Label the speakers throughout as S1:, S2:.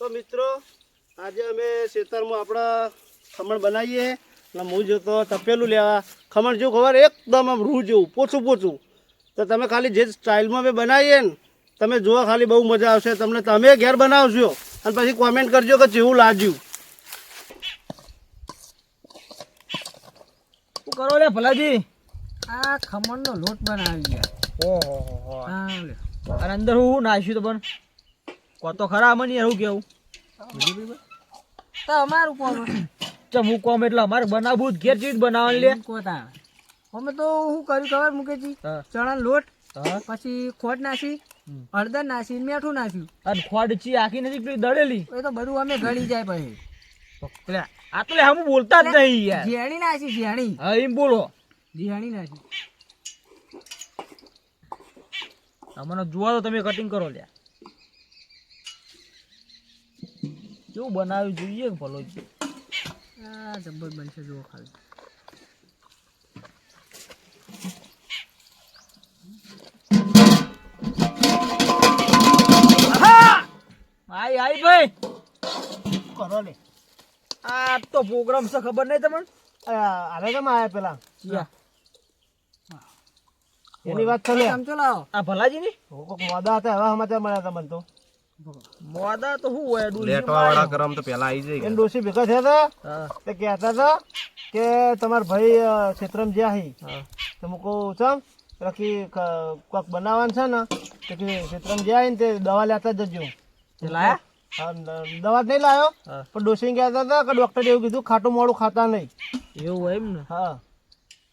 S1: તો મિત્રો આજે અમે ખેતરમાં આપણા ખમણ બનાવીએ. અને હું જોતો તપેલું લેવા. ખમણ જેવું ખબર એકદમ આમ રૂ જેવું પોચું પોચું. તો તમે ખાલી જે સ્ટાઇલમાં અમે બનાવીએ ને તમે જોવા ખાલી બહુ મજા આવશે. તમને તમે ઘેર બનાવશો અને પછી કોમેન્ટ કરજો કે જેવું લાગ્યું.
S2: શું કરો લે ભલાજી?
S3: આ ખમણનો લોટ બનાવી ગયા
S2: ઓહો
S3: હા
S2: અને અંદર હું નાખ્યું તો પણ? કો તો ખરા મને યાર હું કેવું?
S3: તો અમારું કોમ
S2: ચમ હું કોમ એટલે અમારે બનાવવું જ ઘેર ચીજ બનાવવાની લે.
S3: કોતા અમે તો હું કર્યું ખબર
S2: મુકેજી.
S3: ચણા લોટ પછી ખોટ
S2: નાસી.
S3: હળદર નાસી મીઠું નાખ્યું.
S2: અને ખોટ ચી આખી નથી પેલી દળેલી.
S3: એ તો બધું અમે ગળી જાય પછી.
S2: આ તો હમ બોલતા જ નહીં યાર.
S3: ઝેણી નાસી ઝેણી.
S2: હા એમ બોલો.
S3: ઝેણી નાસી
S2: અમને જોવા તો તમે કટિંગ કરો લ્યા. કેવું બનાવ્યું જોઈએ કે ભલો
S3: આ જબ્બર બનશે જુઓ ખાલી.
S2: આઈ આઈ ભાઈ!
S1: કરો લે?
S2: આ તો પ્રોગ્રામ છે ખબર નહીં તમને?
S1: હારે કેમ આવ્યા પેલા. એની વાત ચાલે
S3: આમ ચલાવો.
S2: આ ભલાજી ની
S1: વાદા હતા હવે સમાચાર મળ્યા તમને તો.
S2: મોદા તો શું હોય?
S4: લેટવા વાળા કરમ તો પેલા આવી જાય
S1: એને ડોસી ભેગા થયા હતા તે કહેતા હતા કે તમારા ભાઈ ક્ષેત્રમ જ્યાં હી તો હું કહું ચમ બાકી કોક બનાવવાનું છે ને તો કે ક્ષેત્રમ જ્યાં ને તે દવા લેતા જજો.
S2: તે લાયા?
S1: દવા જ નહીં લાવ્યો પણ ડોસી કહેતા હતા કે ડૉક્ટરે એવું કીધું ખાટું મોડું ખાતા નહીં.
S2: એવું હોય એમ ને?
S1: હા.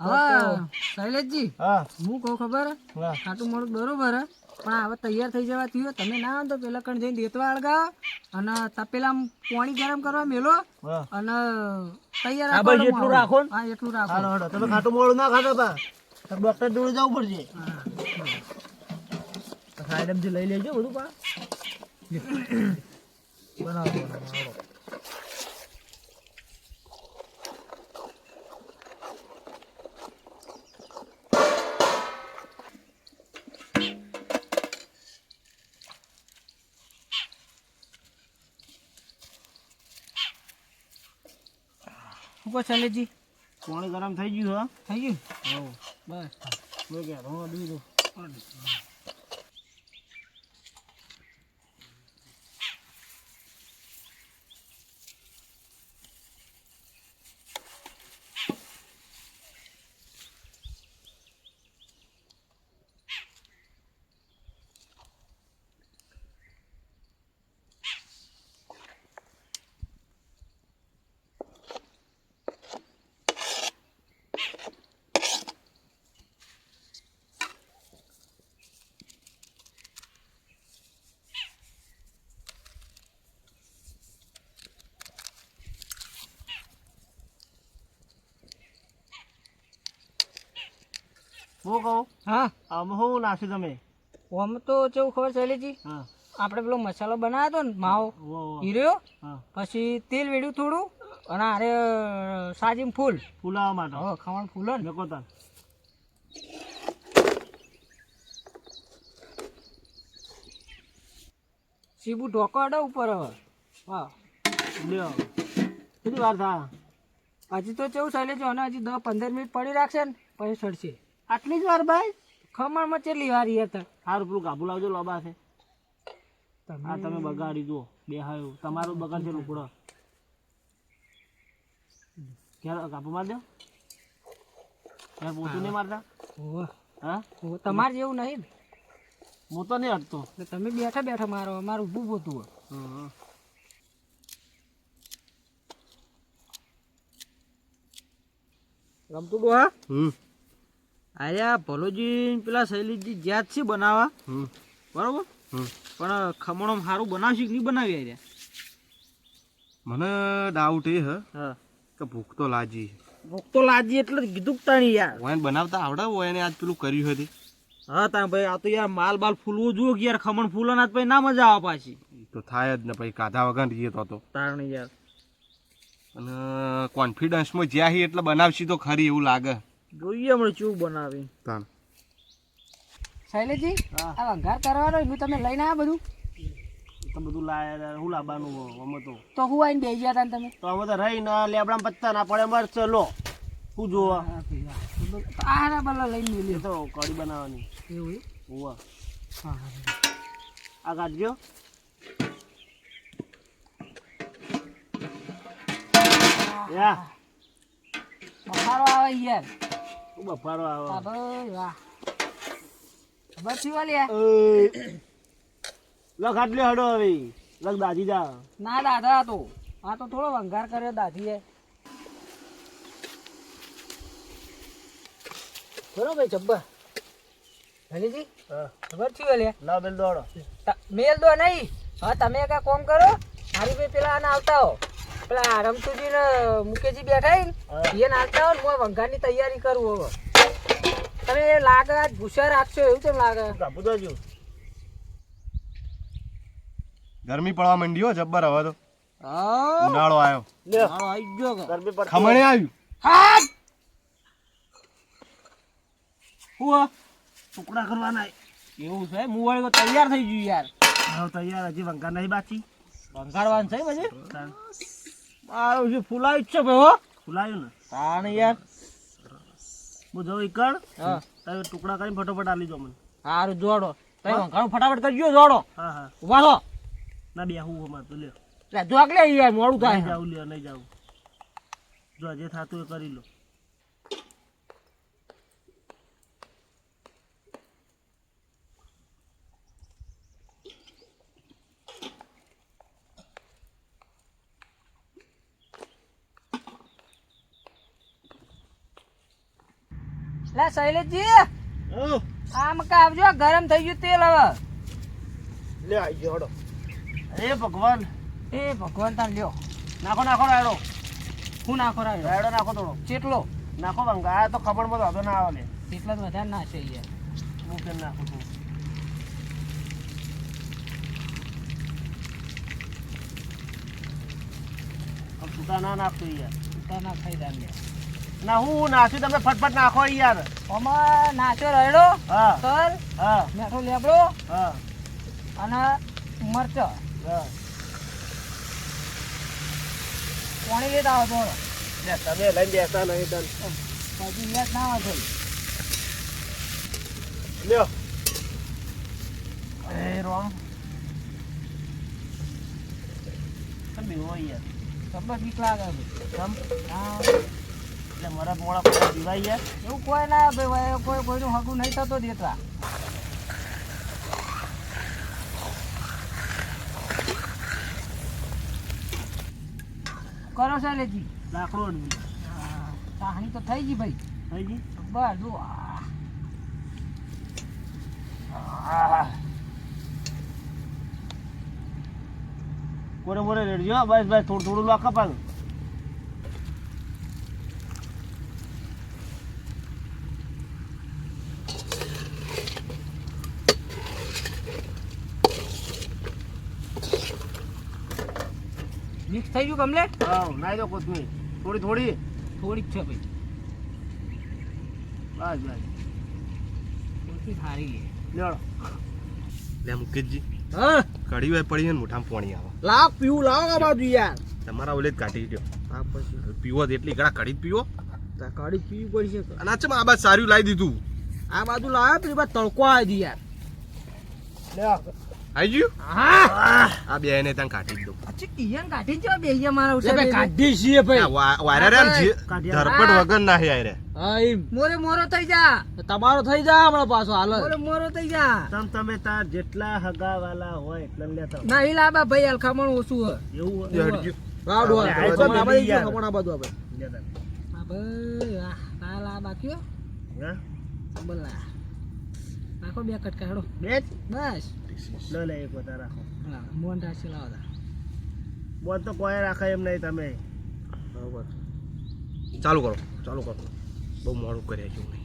S3: હા શૈલેષજી
S1: હા.
S3: હું કહું ખબર? હા. ખાટું મોડું બરોબર હે. પણ હવે તૈયાર થઈ જવા થયું તમે ના આવો તો પેલા કણ જઈને દેતવા અળગા અને તપેલા પાણી ગરમ કરવા મેલો. અને તૈયાર
S2: આ બાજુ એટલું રાખો
S3: હા એટલું રાખો.
S1: હાલો હાલો. તમે ખાટું મોડું ના ખાતા બા તો ડોક્ટર જોડે જવું પડશે.
S2: સાઈડ લઈ લેજો બધું પા. બનાવો બનાવો.
S3: શું શૈલેષજી
S1: પાણી ગરમ થઈ ગયું હા?
S3: થઈ ગયું? બસ.
S1: મેં કહેતો હા હું કહું?
S3: હા.
S1: આમાં શું નાખ્યું તમે?
S3: આમ તો કેવું ખબર શૈલેષજી
S1: હા.
S3: આપણે પેલો મસાલો બનાવ્યો હતો ને માવો
S1: વો વો
S3: હીર્યો
S1: હા.
S3: પછી તેલ વેડ્યું થોડું અને આરે સાજીમ ફૂલ.
S1: ફૂલાવા માટે.
S3: હવે ખમણ ફૂલો ને.
S1: મેકો તાર.
S3: સીબુ ઢોકો અડો ઉપર હવે. હા
S1: લ્યો કેટલી વાર થા?
S3: હજી તો કેવું ચાલે છે અને હજી દસ પંદર મિનિટ પડી રાખશે ને પછી સડશે.
S1: આટલી જ વાર ભાઈ
S3: ખમણમાં કેટલી વાર હતા
S1: સારું પેલું ગાભું લાવજો લોબા છે. આ તમે બગાડી દો બે હાયું તમારું બગાડ છે લુકડો ક્યારે કાપુ માર દો? ક્યારે પોતું નહીં મારતા? હા?
S3: તમારે જેવું નહીં ને.
S1: હું તો નહીં હટતો.
S3: તમે બેઠા બેઠા મારો મારું ઊભું પોતું હોય.
S1: હં.
S2: ગમતું હા
S4: હમ.
S2: આયા ભલોજી પેલા શૈલીજી જ્યાં છે બનાવવા. બરોબર. પણ ખમણો સારું બનાવશે કે નહીં બનાવી અરે
S4: મને ડાઉટ એ હ
S2: હા.
S4: કે ભૂખ તો લાજી
S2: ભૂખ તો લાજી એટલે કીધું તાણી યાર.
S4: ઓયન બનાવતા આવડે ઓયને આજ પેલું કર્યું હતી
S2: હા તા ભાઈ આ તો યાર માલ બાલ ફૂલવું જુઓ કે યાર ખમણ ફૂલો ના ભાઈ ના મજા આવે પાછી.
S4: તો થાય જ ને પછી કાધા વગર રહીએ તો તો.
S2: તારણી યાર.
S4: અને કોન્ફિડન્સમાં જ્યાં હી એટલે બનાવશી તો ખરી એવું લાગે.
S2: જોઈએ હમણાં ચૂ બનાવી
S4: તાન.
S1: શૈલેજી
S3: આ વઘાર કરવાનો એનું તમે લઈને આવ્યા બધું.
S1: લાયા લાવવાનું અમે તો.
S3: તો હું આવીને બેસી ગયા તમે?
S1: તો અમે તો રહી ના લેબડા પત્તા ના પડે અમારે ચલો શું જોવા.
S3: આ બલ્લા લઈને
S1: એ તો કઢી બનાવવાની.
S3: એવું
S1: હોવા.
S3: હા હા
S1: આ કાઢજો. યા.
S3: બફારો આવે યાર.
S1: બફારો આવે.
S3: થયું વાલી
S1: લખ આટલી હડો હવે. લખ દાજી જા.
S3: ના દાદા તો આ તો થોડો વંગાર કર્યો દાદીએ બરોબર જબ્બર? હલીજી
S1: હા.
S3: ખબર થયું લે
S1: બેલ દોડો.
S3: મેલ દો નહીં. હા તમે કાંઈ કોમ કરો? મારી ભાઈ પેલા આને આવતા હો. પેલા રમતુજી ને મુકેશજી બેઠા ને એને આવતા હોય ને હું વંઘારની તૈયારી કરું હવે. તમે લાગે આજ ભૂસા રાખશો એવું કેમ લાગે?
S1: કાપુ
S4: ગરમી પડવા માંડી હો જબ્બર હવે તો. ઉનાળો આવ્યો
S3: આવી ગયો
S1: ગરમી પડ
S4: ખમણે આવ્યું.
S3: હા
S1: હું ટુકડા કરવાના.
S2: એવું છે હું વળી તૈયાર થઈ ગયું યાર.
S1: હવે તૈયાર હજી વંઘાર નહીં બાકી.
S2: વંગાડવાનું છે પછી? મારું જે ફૂલાયું છે ભાઈ હો.
S1: ફૂલાયું ને?
S2: તાણ યાર.
S1: હું જવું ઈકડ
S2: હા.
S1: તમે ટુકડા કરીને ફટોફટ આલી દો મને.
S2: સારું જોડો. તમે ઘણું ફટાફટ કરજો જોડો.
S1: હા હા.
S2: ઊભા
S1: ના બે હું અમાર તો લ્યો.
S2: એટલે જોક લે યાર મોડું થાય.
S1: જાવ લ્યો નહીં જાવ જો જે થતું એ કરી લો.
S3: લે શૈલેશજી
S1: ઓ
S3: કા આવજો ગરમ થઈ ગયું તેલ હવે.
S1: લે આવી ગયો હડો. અરે ભગવાન.
S3: એ ભગવાન તાર લ્યો.
S1: નાખો નાખો રાયડો.
S3: હું નાખો રાયડો?
S1: રાયડો નાખો થોડો.
S3: ચેટલો?
S1: નાખો ભંગા આ તો ખબર બધો હતો ના આવે. લે
S3: એટલા તો વધારે ના છે યાર.
S1: હું કેમ નાખું છું. આમ ના નાખતું યાર.
S3: ઉતાર ના ખાઈ દાન લે
S1: ના હું નાસ્યું તમે ફટફટ નાખો યાર.
S3: આમાં નાચો રયડો
S1: હા.
S3: તલ
S1: હા.
S3: મેઠો લેબડો
S1: હા.
S3: અને મરચ.
S1: હા.
S3: પાણી લેતા આવો થોડો.
S1: તમે લઈને બેસતા નહીં તન
S3: પછી યાદ ના આવે
S1: લ્યો. એ રોમ. તમે હોય યાર.
S3: તમને બીક લાગે
S1: તમ
S3: હા.
S1: એટલે મારા મોડા મોડા દીવાઈ ગયા
S3: એવું કોઈ ના ભાઈ કોઈ કોઈનું હગું નહીં થતો દેતા કરો શૈલેજી.
S1: લાકડું અડવી
S3: સાહણી તો થઈ ગઈ ભાઈ.
S1: થઈ ગઈ?
S3: બસ જો.
S1: કોરે મોરે રેડજો હો. બસ બસ થોડું થોડું લાખ પાછું
S3: થઈ ગયું કમ્પ્લેટ
S1: હા નાઈ દો કોથમીર. થોડી થોડી.
S3: થોડીક છે ભાઈ.
S1: બસ બસ.
S3: થોડી સારી
S1: લેડો
S4: લે મુકેશજી.
S2: હા?
S4: કડી હોય પડી ને મોઢામાં પાણી આવે.
S2: લાવ પીવું લાવ આ બાજુ યાર.
S4: તમારા ઓલે જ કાઢી ગયો
S2: આ પછી.
S4: પીવો તો એટલી કઢી જ પીવો.
S2: તા કાઢી પીવી પડશે
S4: અને આ ચમ આ બાજુ સારું લાવી દીધું.
S2: આ બાજુ લાવ્યા પેલી બાજુ તડકો આવી યાર.
S4: આવી ગયું?
S2: હા.
S4: આ બે એને ત્યાં કાઢી દઉં
S3: અચ્છા ઈયન કાઢી જ બે ઈયન મારા
S2: એટલે
S3: ઉછેર
S2: કાઢી છીએ ભાઈ.
S4: આ રે આમ જે-
S1: કાઢ્યા.
S4: ધરપટ વગર ના હે આયરે
S2: હા એમ.
S3: મોરે મોરો થઈ જા.
S2: તમારો થઈ જાય હમણાં પાછો હાલ
S3: મોરે મોરો થઈ જા.
S1: તમ તમે તાર જેટલા હગા વાલા હોય એટલે લેતા.
S3: નહીં લાબા ભાઈ અલખામણ ઓછું હોય.
S1: એવું?
S4: જે
S1: આ.
S2: ખમણ આ બાજુ. આપણે
S1: લેતા.
S3: હા ભાઈ આ લાબા કયો
S1: હા?
S3: બોલા નાખો બે કટકા હેડો.
S1: બે જ?
S3: બસ.
S1: લો લે એક વધારે રાખો.
S3: હા મોન રાશી લાવો તા.
S1: બોલ તો કોઈ રાખે એમ નહીં તમે.
S2: બરોબર.
S4: ચાલુ કરો ચાલુ કરો. બહુ મોડું કર્યા જેવું નહીં.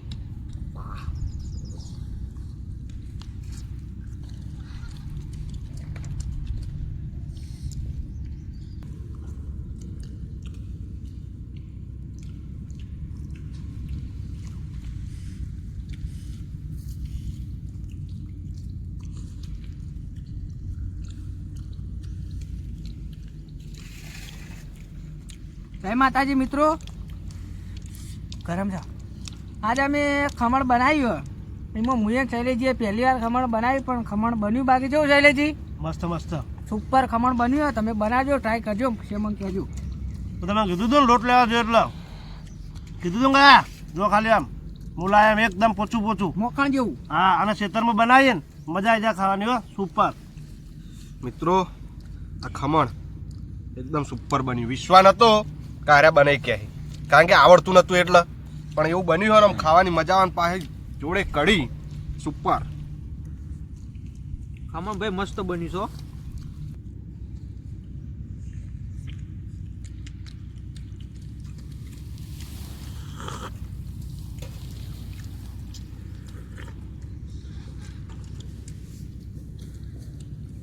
S3: જય માતાજી મિત્રો. ગરમ છે. આજે અમે ખમણ બનાવ્યું એમાં હું એક શૈલેજીએ પહેલી વાર ખમણ બનાવ્યું પણ ખમણ બન્યું બાકી જેવું શૈલેજી?
S1: મસ્ત મસ્ત.
S3: સુપર ખમણ બન્યું હોય તમે બનાવજો ટ્રાય કરજો મને કહેજો.
S1: તમે કીધું હતું ને લોટ લેવા જોઈએ એટલે. કીધું હતું ગયા જો ખાલી આમ. મુલાયમ એકદમ પોચું પોચું.
S3: મોકણ જેવું.
S1: હા અને ખેતરમાં બનાવીએ ને મજા આવી જાય ખાવાની હો. સુપર
S4: મિત્રો આ ખમણ એકદમ સુપર બન્યું. વિશ્વાસ નતો કારે બનાવી કે કારણ કે આવડતું નતું એટલે. પણ એવું બન્યું હોય ને આમ ખાવાની મજા આવે પાસે જોડે કઢી, સુપર.
S2: ખમણ ભાઈ મસ્ત બન્યું છો